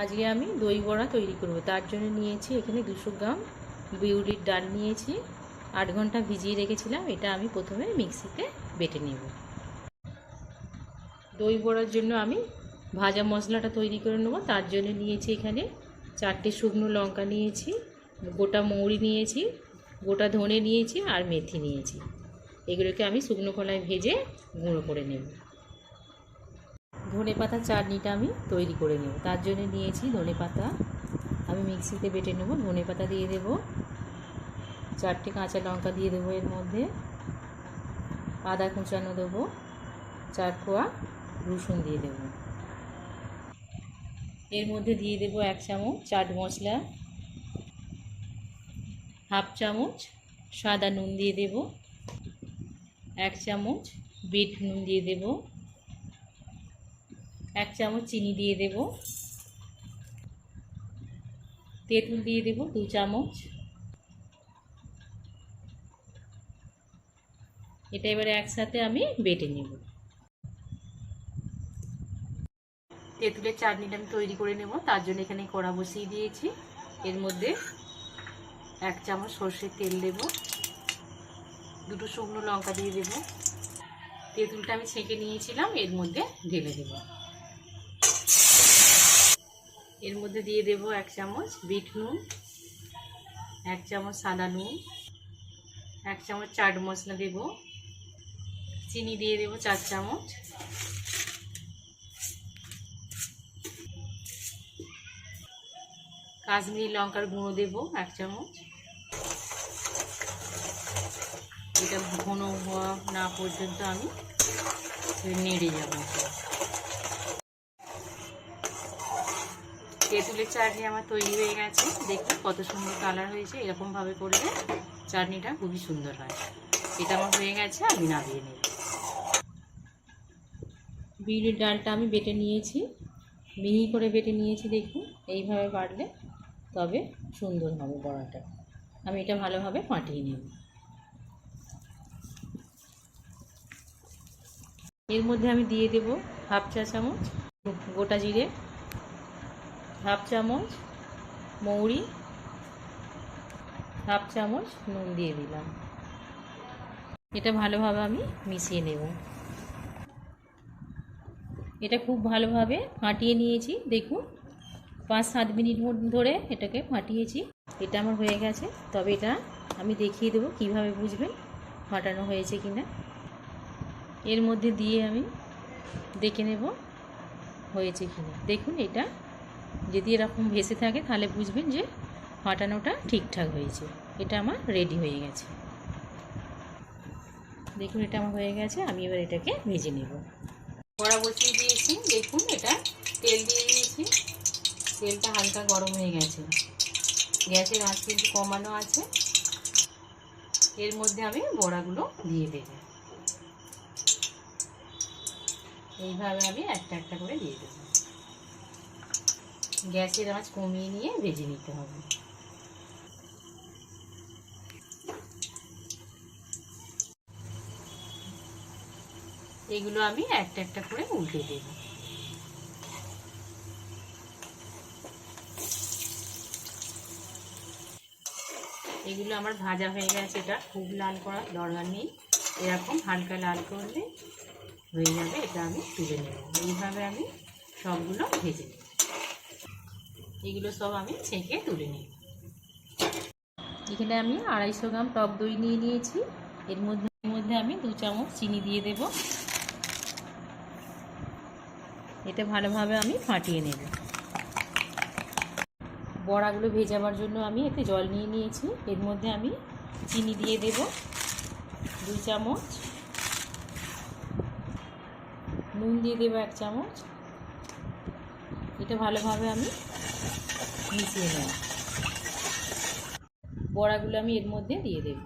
আজকে আমি দই বড়া তৈরি করব। তার জন্য নিয়েছি এখানে দুশো গ্রাম বিউলির ডাল নিয়েছি। আট ঘণ্টা ভিজিয়ে রেখেছিলাম। এটা আমি প্রথমে মিক্সিতে বেটে নেব। দই বড়ার জন্য আমি ভাজা মশলাটা তৈরি করে নেব। তার জন্য নিয়েছি এখানে চারটে শুকনো লঙ্কা নিয়েছি, গোটা মৌরি নিয়েছি, গোটা ধনে নিয়েছি আর মেথি নিয়েছি। এগুলোকে আমি শুকনো কলায় ভেজে গুঁড়ো করে নেব। ধনে পাতা চাটনিটা আমি তৈরি করে নেব। তার জন্য নিয়েছি ধনে পাতা। আমি মিক্সিতে বেটে নেব, ধনে পাতা দিয়ে দেব। চারটে কাঁচা লঙ্কা দিয়ে দেবো এর মধ্যে। আদা কুচানো দেবো। চার কোয়া রসুন দিয়ে দেব। এর মধ্যে দিয়ে দেব এক চামচ চাট মশলা। হাফ চামচ সাদা নুন দিয়ে দেব। এক চামচ বিট নুন দিয়ে দেব। এক চামচ চিনি দিয়ে দেব। তেঁতুল দিয়ে দেব দু চামচ। এটা এবারে একসাথে আমি বেটে নেব। তেঁতুলের চাটনিটা আমি তৈরি করে নেব, তার জন্য এখানে কড়া বসিয়ে দিয়েছি। এর মধ্যে এক চামচ সর্ষের তেল দেব। দুটো শুকনো লঙ্কা দিয়ে দেব। তেঁতুলটা আমি ছেঁকে নিয়েছিলাম, এর মধ্যে ঢেলে দেব। এর মধ্যে দিয়ে দেব এক চামচ বিট নুন, এক চামচ সাদা নুন, এক চামচ চাট মশলা দেব, চিনি দিয়ে দেব চার চামচ। কাশ্মীরি লঙ্কার গুঁড়ো দেব এক চামচ। এটা ঘন হওয়া না পর্যন্ত আমি নেড়ে যাব। তেঁতুলের চাটনি আমার তৈরি হয়ে গেছে। দেখুন কত সুন্দর কালার হয়েছে। এরকমভাবে করলে চাটনিটা খুবই সুন্দর হয়। এটা আমার হয়ে গেছে, আমি নামিয়ে নেব। বিউলির ডালটা আমি বেটে নিয়েছি। মিহি করে বেটে নিয়েছি, দেখুন। এইভাবে বাড়লে তবে সুন্দর হবে বড়াটা। আমি এটা ভালোভাবে ফাটিয়ে নেব। এর মধ্যে আমি দিয়ে দেব হাফ চা চামচ গোটা জিরে। হাফ চামচ মৌরি, হাফ চামচ নুন দিয়ে দিলাম। এটা ভালোভাবে আমি মিশিয়ে নেব। এটা খুব ভালোভাবে ফাটিয়ে নিয়েছি। দেখুন, পাঁচ সাত মিনিট ধরে এটাকে ফাটিয়েছি। এটা আমার হয়ে গেছে। তবে এটা আমি দেখিয়ে দেবো কীভাবে বুঝবেন, ফাটানো হয়েছে কিনা। এর মধ্যে দিয়ে আমি দেখে নেব হয়েছে কিনা। দেখুন, এটা যদি এরকম ভেসে থাকে, তাহলে বুঝবেন যে ফাটানোটা ঠিকঠাক হয়েছে। এটা আমার রেডি হয়ে গেছে। দেখুন, এটা আমার হয়ে গেছে, আমি এবার এটাকে ভেজে নেব। কড়া বসিয়ে দিয়েছি। দেখুন, এটা তেল দিয়ে দিয়েছি। তেলটা হালকা গরম হয়ে গেছে। গ্যাসের আঁচ কিন্তু কমানো আছে। এর মধ্যে আমি বড়াগুলো দিয়ে দেব। এইভাবে আমি একটা একটা করে দিয়ে দেব। গ্যাসের আঁচ কমিয়ে নিয়ে ভেজে নিতে হবে। এগুলো আমি একটা একটা করে উল্টে দেব। এগুলো আমার ভাজা হয়ে গেছে, এটা খুব লাল করার দরকার নেই। এরকম হালকা লাল করলে হয়ে যাবে, এটা আমি তুলে নেব। এইভাবে আমি সবগুলো ভেজে নেব। এগুলো সব আমি ছেঁকে তুলে নেব এখানে আমি আড়াইশো গ্রাম টক দই নিয়ে নিয়েছি। এর মধ্যে মধ্যে আমি দু চামচ চিনি দিয়ে দেব। এটা ভালোভাবে আমি ফাটিয়ে নেব। বড়াগুলো ভেজাবার জন্য আমি এতে জল নিয়ে নিয়েছি। এর মধ্যে আমি চিনি দিয়ে দেব। দুই চামচ। নুন দিয়ে দেবো এক চামচ। এটা ভালোভাবে আমি মিশিয়ে নেব। বড়াগুলো আমি এর মধ্যে দিয়ে দেব।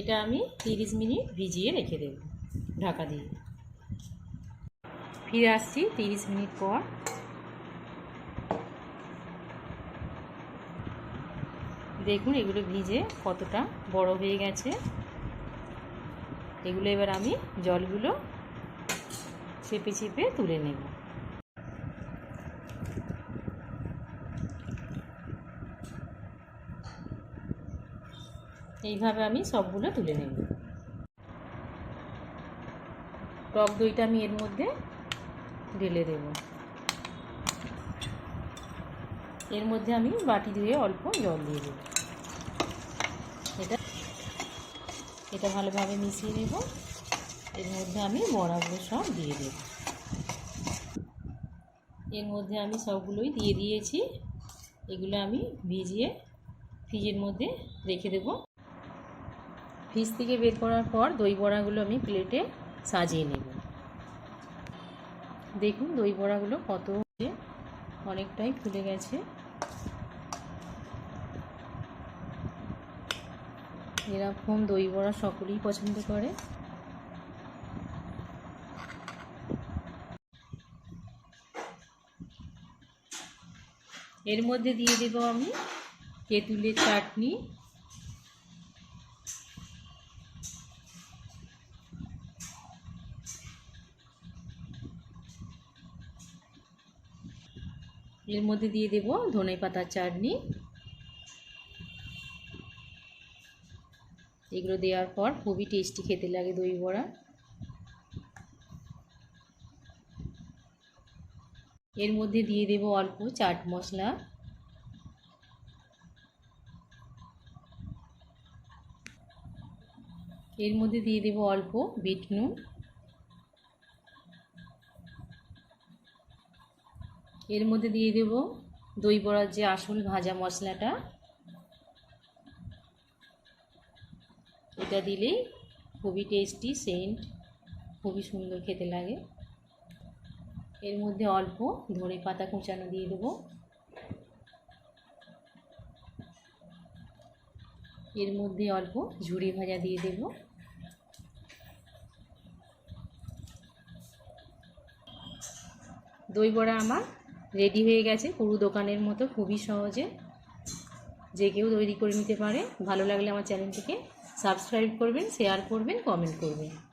এটা আমি তিরিশ মিনিট ভিজিয়ে রেখে দেব ঢাকা দিয়ে। ফিরে আসছি তিরিশ মিনিট পর। দেখুন এগুলো ভিজে কতটা বড় হয়ে গেছে। এগুলো এবার আমি জলগুলো চেপে চেপে তুলে নেব। এইভাবে আমি সবগুলো তুলে নেব। টক দইটা আমি এর মধ্যে ঢেলে দেব। এর মধ্যে আমি বাটি ধুয়ে অল্প জল দিয়ে দেব এটা এটা ভালোভাবে মিশিয়ে নেব। এর মধ্যে আমি বড়াগুলো সব দিয়ে দেব। এর মধ্যে আমি সবগুলোই দিয়ে দিয়েছি। এগুলো আমি ভিজিয়ে ফ্রিজের মধ্যে রেখে দেব। ফ্রিজ থেকে বের করার পর দই বড়াগুলো আমি প্লেটে সাজিয়ে নেব। দেখুন দই বড়াগুলো কত অনেকটাই ফুলে গেছে। এরকম দই বড়া সকলেই পছন্দ করে। এর মধ্যে দিয়ে দেব আমি তেঁতুলের চাটনি। এর মধ্যে দিয়ে দেব ধনে পাতার চাটনি। এগুলো দেওয়ার পর খুবই টেস্টি খেতে লাগে দই বড়া। এর মধ্যে দিয়ে দেব অল্প চাট মশলা। এর মধ্যে দিয়ে দেব অল্প বিট নুন। এর মধ্যে দিয়ে দেব দই বড়ার যে আসল ভাজা মশলাটা। এটা দিলেই খুবই টেস্টি সেন্ট খুবই সুন্দর খেতে লাগে। এর মধ্যে অল্প ধনে পাতা কুচানো দিয়ে দেবো। এর মধ্যে অল্প ঝুড়ি ভাজা দিয়ে দেব। দই বড়া আমার রেডি হয়ে গেছে, পুরো দোকানের মতো, খুবই সহজে। যে কেউ তৈরি করে নিতে পারে, ভালো লাগলে আমার চ্যানেলটিকে সাবস্ক্রাইব করবেন শেয়ার করবেন কমেন্ট করবেন।